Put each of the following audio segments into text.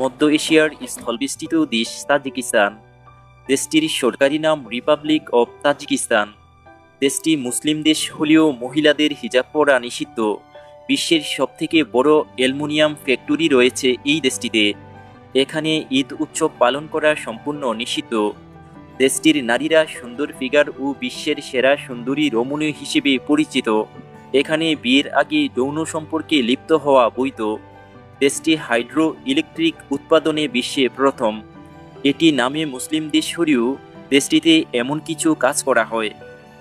মধ্য এশিয়ার স্থলবেষ্টিত দেশ তাজিকিস্তান। দেশটির সরকারি নাম রিপাবলিক অব তাজিকিস্তান। দেশটি মুসলিম দেশ হলেও মহিলাদের হিজাব পরা নিষিদ্ধ। বিশ্বের সবথেকে বড় অ্যালুমিনিয়াম ফ্যাক্টরি রয়েছে এই দেশটিতে। এখানে ঈদ উৎসব পালন করা সম্পূর্ণ নিষিদ্ধ। দেশটির নারীরা সুন্দর ফিগার ও বিশ্বের সেরা সুন্দরী রমণী হিসেবে পরিচিত। এখানে বিয়ের আগে যৌন সম্পর্কে লিপ্ত হওয়া বৈধ। দেশটি হাইড্রো ইলেকট্রিক উৎপাদনে বিশ্বে প্রথম। এটি নামে মুসলিম দেশ হলেও দেশটিতে এমন কিছু কাজ করা হয়,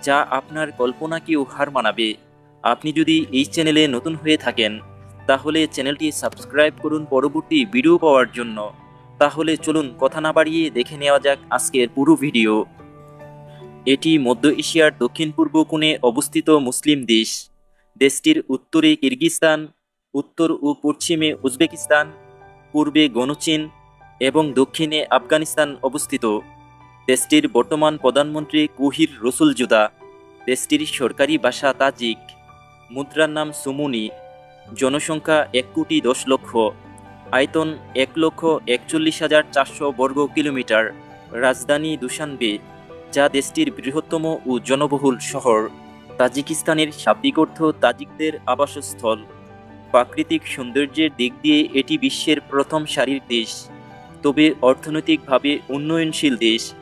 যা আপনার কল্পনাকেও হার মানাবে। আপনি যদি এই চ্যানেলে নতুন হয়ে থাকেন, তাহলে চ্যানেলটি সাবস্ক্রাইব করুন পরবর্তী ভিডিও পাওয়ার জন্য। তাহলে চলুন কথা না বাড়িয়ে দেখে নেওয়া যাক আজকের পুরো ভিডিও। এটি মধ্য এশিয়ার দক্ষিণ পূর্ব কোণে অবস্থিত মুসলিম দেশ। দেশটির উত্তরে কিরগিস্তান উত্তর ও পশ্চিমে উজবেকিস্তান, পূর্বে গণচীন এবং দক্ষিণে আফগানিস্তান অবস্থিত। দেশটির বর্তমান প্রধানমন্ত্রী কুহির রসুল জুদা, দেশটির সরকারি ভাষা তাজিক, মুদ্রার নাম সুমুনি, জনসংখ্যা এক কোটি দশ লক্ষ, আয়তন এক লক্ষ একচল্লিশ হাজার চারশো বর্গ কিলোমিটার, রাজধানী দুশানবে, যা দেশটির বৃহত্তম ও জনবহুল শহর। তাজিকিস্তানের শাব্দিক অর্থ তাজিকদের আবাসস্থল। প্রাকৃতিক সৌন্দর্যের দিক দিয়ে এটি বিশ্বের প্রথম সারির দেশ। তবে অর্থনৈতিকভাবে উন্নয়নশীল দেশ।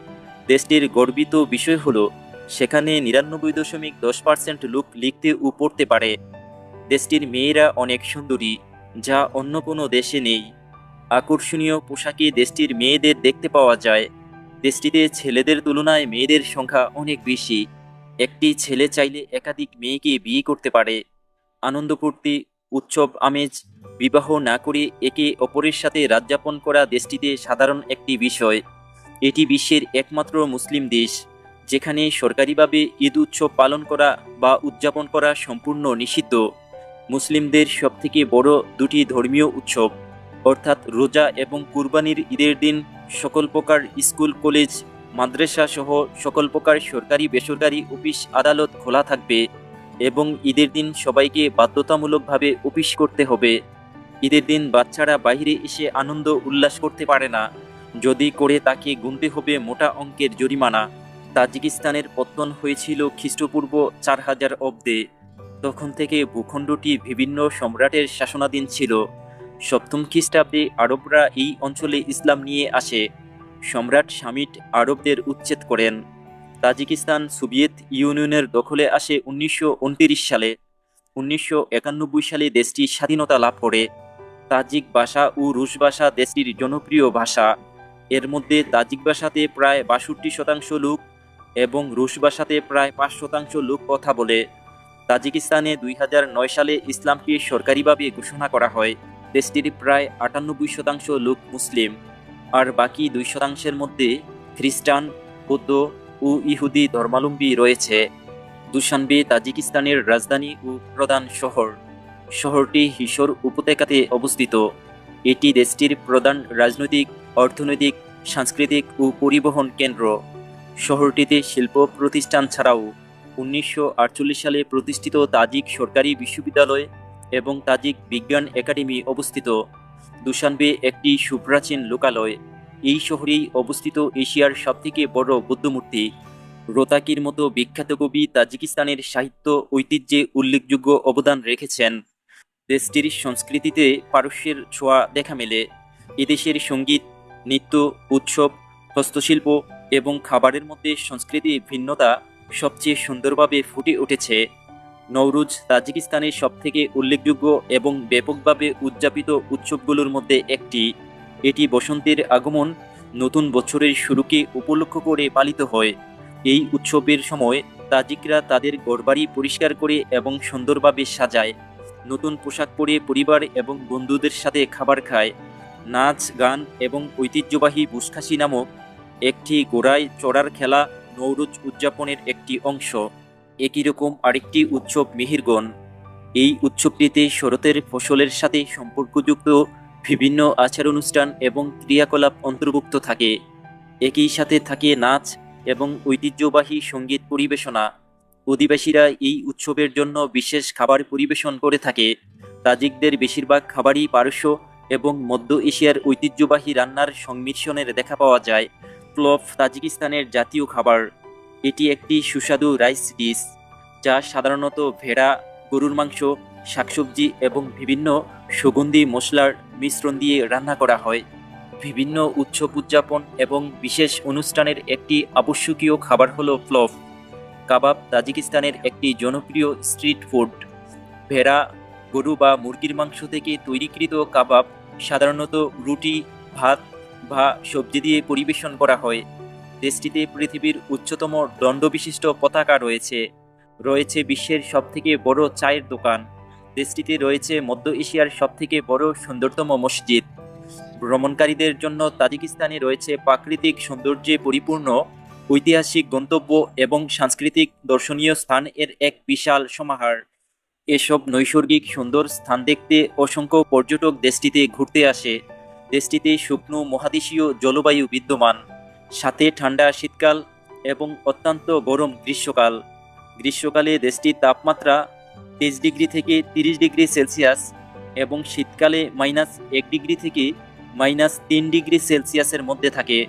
দেশটির গর্বিত বিষয় হল, সেখানে নিরানব্বই দশমিক দশ পার্সেন্ট লোক লিখতে ও পড়তে পারে। দেশটির মেয়েরা অনেক সুন্দরী, যা অন্য কোনো দেশে নেই। আকর্ষণীয় পোশাকে দেশটির মেয়েদের দেখতে পাওয়া যায়। দেশটিতে ছেলেদের তুলনায় মেয়েদের সংখ্যা অনেক বেশি। একটি ছেলে চাইলে একাধিক মেয়েকে বিয়ে করতে পারে। আনন্দ উৎসব, আমেজ, বিবাহ না করে একে অপরের সাথে রাতযাপন করা দেশটিতে সাধারণ একটি বিষয়। এটি বিশ্বের একমাত্র মুসলিম দেশ, যেখানে সরকারিভাবে ঈদ উৎসব পালন করা বা উদযাপন করা সম্পূর্ণ নিষিদ্ধ। মুসলিমদের সবথেকে বড় দুটি ধর্মীয় উৎসব, অর্থাৎ রোজা এবং কুরবানির ঈদের দিন সকল প্রকার স্কুল, কলেজ, মাদ্রাসা সহ সকল প্রকার সরকারি বেসরকারি অফিস, আদালত খোলা থাকবে। এবং ঈদের দিন সবাইকে বাধ্যতামূলকভাবে অফিস করতে হবে। ঈদের দিন বাচ্চারা বাইরে এসে আনন্দ উল্লাস করতে পারে না। যদি করে তাকে গুনতে হবে মোটা অঙ্কের জরিমানা। তাজিকিস্তানের পত্তন হয়েছিল খ্রিস্টপূর্ব চার হাজার অব্দে। তখন থেকে ভূখণ্ডটি বিভিন্ন সম্রাটের শাসনাধীন ছিল। সপ্তম খ্রিস্টাব্দে আরবরা এই অঞ্চলে ইসলাম নিয়ে আসে। সম্রাট সামিট আরবদের উচ্ছেদ করেন। তাজিকিস্তান সোভিয়েত ইউনিয়নের দখলে আসে উনিশশো উনত্রিশ সালে। উনিশশো একানব্বই সালে দেশটি স্বাধীনতা লাভ করে। তাজিক ভাষা ও রুশ ভাষা দেশটির জনপ্রিয় ভাষা। এর মধ্যে তাজিক ভাষাতে প্রায় বাষট্টি শতাংশ লোক এবং রুশ ভাষাতে প্রায় পাঁচ শতাংশ লোক কথা বলে। তাজিকিস্তানে দুই হাজার নয় সালে ইসলামকে সরকারিভাবে ঘোষণা করা হয়। দেশটির প্রায় আটানব্বই শতাংশ লোক মুসলিম। আর বাকি দুই শতাংশের মধ্যে খ্রিস্টান, বৌদ্ধ ও ইহুদি ধর্মাবলম্বী রয়েছে। দুশানবে তাজিকিস্তানের রাজধানী ও প্রধান শহর। শহরটি হিসর উপত্যকাতে অবস্থিত। এটি দেশটির প্রধান রাজনৈতিক, অর্থনৈতিক, সাংস্কৃতিক ও পরিবহন কেন্দ্র। শহরটিতে শিল্প প্রতিষ্ঠান ছাড়াও উনিশশো আটচল্লিশ সালে প্রতিষ্ঠিত তাজিক সরকারি বিশ্ববিদ্যালয় এবং তাজিক বিজ্ঞান একাডেমি অবস্থিত। দুশানবে একটি সুপ্রাচীন লোকালয়। এই শহরেই অবস্থিত এশিয়ার সবথেকে বড় বুদ্ধমূর্তি। রোতাকির মতো বিখ্যাত কবি তাজিকিস্তানের সাহিত্য ঐতিহ্যে উল্লেখযোগ্য অবদান রেখেছেন। দেশটির সংস্কৃতিতে পারস্যের ছোঁয়া দেখা মেলে। এদেশের সংগীত, নৃত্য, উৎসব, হস্তশিল্প এবং খাবারের মধ্যে সংস্কৃতি ভিন্নতা সবচেয়ে সুন্দরভাবে ফুটে উঠেছে। নওরুজ তাজিকিস্তানের সবথেকে উল্লেখযোগ্য এবং ব্যাপকভাবে উদযাপিত উৎসবগুলোর মধ্যে একটি। এটি বসন্তের আগমন, নতুন বছরের শুরুকে উপলক্ষ করে পালিত হয়। এই উৎসবের সময় তাজিকরা তাদের ঘরবাড়ি পরিষ্কার করে এবং সুন্দরভাবে সাজায়। নতুন পোশাক পরে পরিবার এবং বন্ধুদের সাথে খাবার খায়। নাচ, গান এবং ঐতিহ্যবাহী বুসখাসি নামক একটি গোড়ায় চড়ার খেলা নৌরুজ উদযাপনের একটি অংশ। একই রকম আরেকটি উৎসব মিহিরগণ। এই উৎসবটিতে শরতের ফসলের সাথে সম্পর্কযুক্ত বিভিন্ন আচার অনুষ্ঠান এবং ক্রিয়াকলাপ অন্তর্ভুক্ত থাকে। একই সাথে থাকে নাচ এবং ঐতিহ্যবাহী সংগীত পরিবেশনা। অধিবাসীরা এই উৎসবের জন্য বিশেষ খাবার পরিবেশন করে থাকে। তাজিকদের বেশিরভাগ খাবারই পারস্য এবং মধ্য এশিয়ার ঐতিহ্যবাহী রান্নার সংমিশ্রণের দেখা পাওয়া যায়। প্লভ তাজিকিস্তানের জাতীয় খাবার। এটি একটি সুস্বাদু রাইস ডিশ, যা সাধারণত ভেড়া, গরুর মাংস, শাকসবজি এবং বিভিন্ন সুগন্ধি মশলার মিশ্রণ দিয়ে রান্না করা হয়। বিভিন্ন উৎসব উদযাপন এবং বিশেষ অনুষ্ঠানের একটি আবশ্যকীয় খাবার হলো প্লভ কাবাব তাজিকিস্তানের একটি জনপ্রিয় স্ট্রিট ফুড। ভেড়া, গরু বা মুরগির মাংস থেকে তৈরিকৃত কাবাব সাধারণত রুটি, ভাত বা সবজি দিয়ে পরিবেশন করা হয়। দেশটিতে পৃথিবীর উচ্চতম দণ্ডবিশিষ্ট পতাকা রয়েছে। রয়েছে বিশ্বের সবথেকে বড় চায়ের দোকান। দেশটিতে রয়েছে মধ্য এশিয়ার সবথেকে বড় সুন্দরতম মসজিদ। ভ্রমণকারীদের জন্য তাজিকিস্তানে রয়েছে প্রাকৃতিক সৌন্দর্যে পরিপূর্ণ, ঐতিহাসিক গন্তব্য এবং সাংস্কৃতিক দর্শনীয় স্থান এর এক বিশাল সমাহার। এসব নৈসর্গিক সুন্দর স্থান দেখতে অসংখ্য পর্যটক দেশটিতে ঘুরতে আসে। দেশটিতে শুকনো মহাদেশীয় জলবায়ু বিদ্যমান, সাথে ঠান্ডা শীতকাল এবং অত্যন্ত গরম গ্রীষ্মকাল। গ্রীষ্মকালে দেশটির তাপমাত্রা তেইশ ডিগ্রি থেকে তিরিশ ডিগ্রি সেলসিয়াস এবং শীতকালে মাইনাস এক ডিগ্রি থেকে মাইনাস তিন ডিগ্রি সেলসিয়াসের মধ্যে থাকে।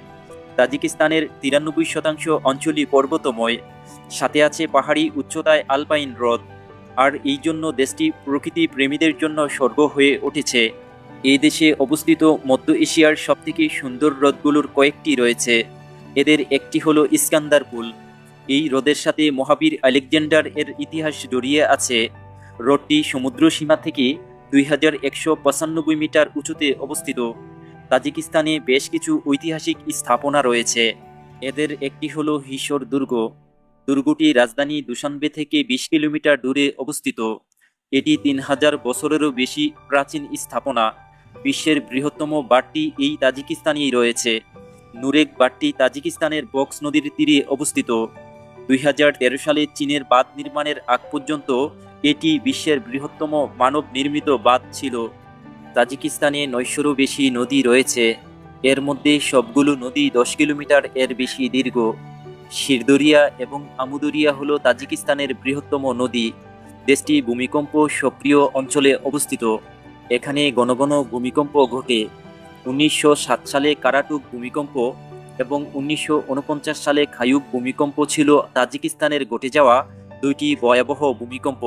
তাজিকিস্তানের তিরানব্বই শতাংশ অঞ্চলই পর্বতময়। সাথে আছে পাহাড়ি উচ্চতায় আলপাইন হ্রদ। আর এই জন্য দেশটি প্রকৃতি প্রেমীদের জন্য স্বর্গ হয়ে উঠেছে। এই দেশে অবস্থিত মধ্য এশিয়ার সবথেকে সুন্দর হ্রদগুলোর কয়েকটি রয়েছে। এদের একটি হলো ইস্কান্দার পুল। এই হ্রদের সাথে মহাবীর আলেকজান্ডার এর ইতিহাস জড়িয়ে আছে। হ্রদটি সমুদ্র সীমা থেকে দুই হাজার একশো পঁচানব্বই মিটার উঁচুতে অবস্থিত। তাজিকিস্তানে বেশ কিছু ঐতিহাসিক স্থাপনা রয়েছে। এদের একটি হলো হিসর দুর্গ। দুর্গটি রাজধানী দুশানবে থেকে বিশ কিলোমিটার দূরে অবস্থিত। এটি তিন হাজার বছরেরও বেশি প্রাচীন স্থাপনা। বিশ্বের বৃহত্তম বাটটি এই তাজিকিস্তানেই রয়েছে। নুরেক বাটটি তাজিকিস্তানের বক্স নদীর তীরে অবস্থিত। দুই হাজার তেরো সালে চীনের বাঁধ নির্মাণের আগ পর্যন্ত এটি বিশ্বের বৃহত্তম মানব নির্মিত বাঁধ ছিল। তাজিকিস্তানে নয়শোরও বেশি নদী রয়েছে। এর মধ্যে সবগুলো নদী দশ কিলোমিটার এর বেশি দীর্ঘ। শিরদরিয়া এবং আমুদরিয়া হল তাজিকিস্তানের বৃহত্তম নদী। দেশটি ভূমিকম্প সক্রিয় অঞ্চলে অবস্থিত। এখানে ঘন ঘন ভূমিকম্প ঘটে। উনিশশো সাত সালে কারাটুক ভূমিকম্প এবং উনিশশো উনপঞ্চাশ সালে খায়ুব ভূমিকম্প ছিল তাজিকিস্তানের ঘটে যাওয়া দুইটি ভয়াবহ ভূমিকম্প।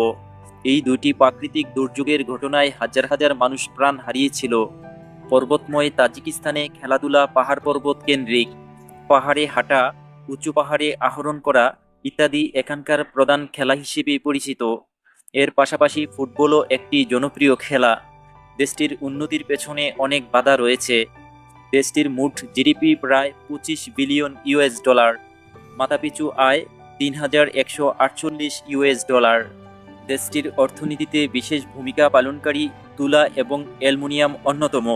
এই দুইটি প্রাকৃতিক দুর্যোগের ঘটনায় হাজার হাজার মানুষ প্রাণ হারিয়েছিল। পর্বতময় তাজিকিস্তানে খেলাধুলা, পাহাড় পর্বত কেন্দ্রিক, পাহাড়ে হাঁটা, উঁচু পাহাড়ে আহরণ করা ইত্যাদি এখানকার প্রধান খেলা হিসেবে পরিচিত। এর পাশাপাশি ফুটবলও একটি জনপ্রিয় খেলা। দেশটির উন্নতির পেছনে অনেক বাধা রয়েছে। দেশটির মোট জিডিপি প্রায় পঁচিশ বিলিয়ন ইউএস ডলার, মাথাপিছু আয় তিন হাজার একশো আটচল্লিশ ইউএস ডলার। দেশটির অর্থনীতিতে বিশেষ ভূমিকা পালনকারী তুলা এবং অ্যালুমিনিয়াম অন্যতম।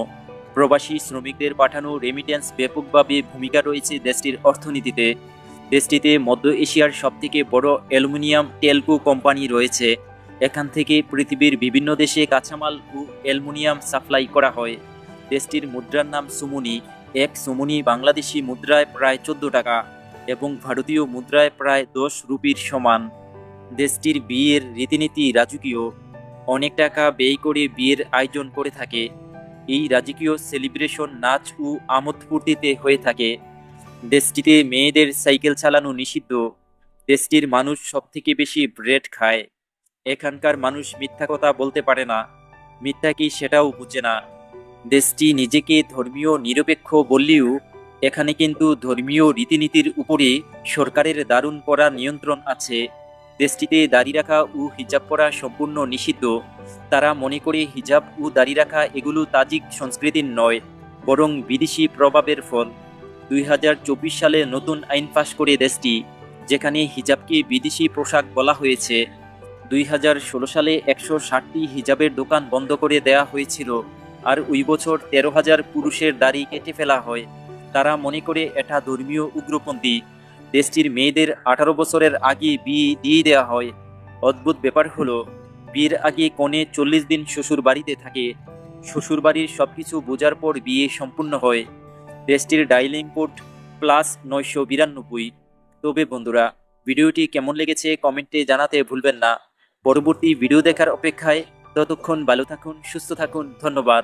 প্রবাসী শ্রমিকদের পাঠানো রেমিটেন্স ব্যাপকভাবে ভূমিকা রয়েছে দেশটির অর্থনীতিতে। দেশটিতে মধ্য এশিয়ার সবথেকে বড় অ্যালুমিনিয়াম টেলকো কোম্পানি রয়েছে। এখান থেকে পৃথিবীর বিভিন্ন দেশে কাঁচামাল ও অ্যালুমিনিয়াম সাপ্লাই করা হয়। দেশটির মুদ্রার নাম সুমুনি। এক সুমুনি বাংলাদেশি মুদ্রায় প্রায় চোদ্দ টাকা এবং ভারতীয় মুদ্রায় প্রায় দশ রুপির সমান। দেশটির বিয়ের রীতিনীতি রাজকীয়। অনেক টাকা ব্যয় করে বিয়ের আয়োজন করে থাকে। এই রাজকীয় সেলিব্রেশন নাচ ও আমোদ ফুর্তিতে হয়ে থাকে। দেশটিতে মেয়েদের সাইকেল চালানো নিষিদ্ধ। দেশটির মানুষ সবথেকে বেশি ব্রেড খায়। এখানকার মানুষ মিথ্যা কথা বলতে পারে না। মিথ্যা কি সেটাও বুঝে না। দেশটি নিজেকে ধর্মীয় নিরপেক্ষ বললেও এখানে কিন্তু ধর্মীয় রীতিনীতির উপরে সরকারের দারুণ করা নিয়ন্ত্রণ আছে। দেশটিতে দাড়ি রাখা ও হিজাব পরা সম্পূর্ণ নিষিদ্ধ। তারা মনে করে হিজাব ও দাড়ি রাখা এগুলো তাজিক সংস্কৃতির নয়, বরং বিদেশি প্রভাবের ফল। দুই হাজার চব্বিশ সালে নতুন আইন পাশ করে দেশটি, যেখানে হিজাবকে বিদেশি পোশাক বলা হয়েছে। দুই হাজার ষোলো সালে একশো ষাটটি হিজাবের দোকান বন্ধ করে দেয়া হয়েছিল। আর ওই বছর তেরো হাজার পুরুষের দাড়ি কেটে ফেলা হয়। তারা মনে করে এটা ধর্মীয় উগ্রপন্থী। দেশটির মেয়েদের আঠারো বছরের আগে বিয়ে দিয়ে দেওয়া হয়। অদ্ভুত ব্যাপার হলো, বিয়ের আগে কনে চল্লিশ দিন শ্বশুর বাড়িতে থাকে। শ্বশুর বাড়ির সব কিছু বোঝার পর বিয়ে সম্পূর্ণ হয়। দেশটির ডাইলিং পোর্ট প্লাস নয়শো বিরানব্বই। তবে বন্ধুরা, ভিডিওটি কেমন লেগেছে কমেন্টে জানাতে ভুলবেন না। পরবর্তী ভিডিও দেখার অপেক্ষায় ততক্ষণ ভালো থাকুন সুস্থ থাকুন ধন্যবাদ।